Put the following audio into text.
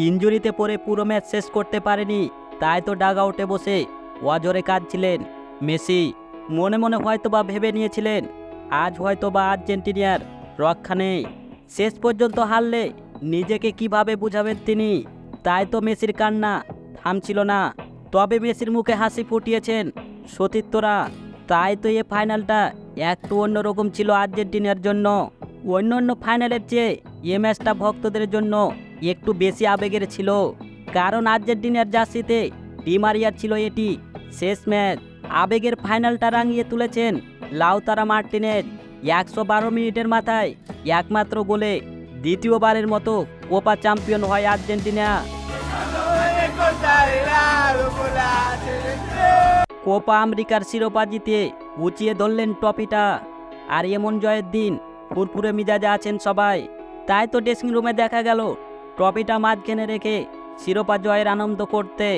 ইঞ্জুরিতে পড়ে পুরো ম্যাচ শেষ করতে পারেনি, তাই তো ডাগ আউটে বসে ওয়াজরে কাঁদছিলেন মেসি। মনে মনে হয়তো বা ভেবে নিয়েছিলেন, আজ হয়তো বা আর্জেন্টিনিয়ার রক্ষা নেই। শেষ পর্যন্ত হারলে নিজেকে কীভাবে বুঝাবেন তিনি? তাই তো মেসির কান্না থামছিল না। তবে মেসির মুখে হাসি ফুটিয়েছেন সতীর্থরা, তাই তো এ ফাইনালটা একটু অন্যরকম ছিল আর্জেন্টিনার জন্য। অন্য অন্য ফাইনালের চেয়ে এ ম্যাচটা ভক্তদের জন্য একটু বেশি আবেগের ছিল, কারণ আর্জেন্টিনার জার্সিতে ডিমারিয়ার ছিল এটি। শেষ ম্যাচ, আবেগের ফাইনালটা রাঙিয়ে তুলেছেন লাউতারা মার্টিনের একশো বারো মিনিটের মাথায় একমাত্র গোলে দ্বিতীয়বারের মতো কোপা চ্যাম্পিয়ন হয় আর্জেন্টিনা। কোপা আমেরিকার শিরোপা জিতে উঁচিয়ে ধরলেন ট্রফিটা। আর এমন জয়ের দিন ফুরফুরে মিজাজে আছেন সবাই। তাই তো ড্রেসিং রুমে দেখা গেল ট্রফিটা মাঝখানে রেখে শিরোপা জয়ের আনন্দ করতে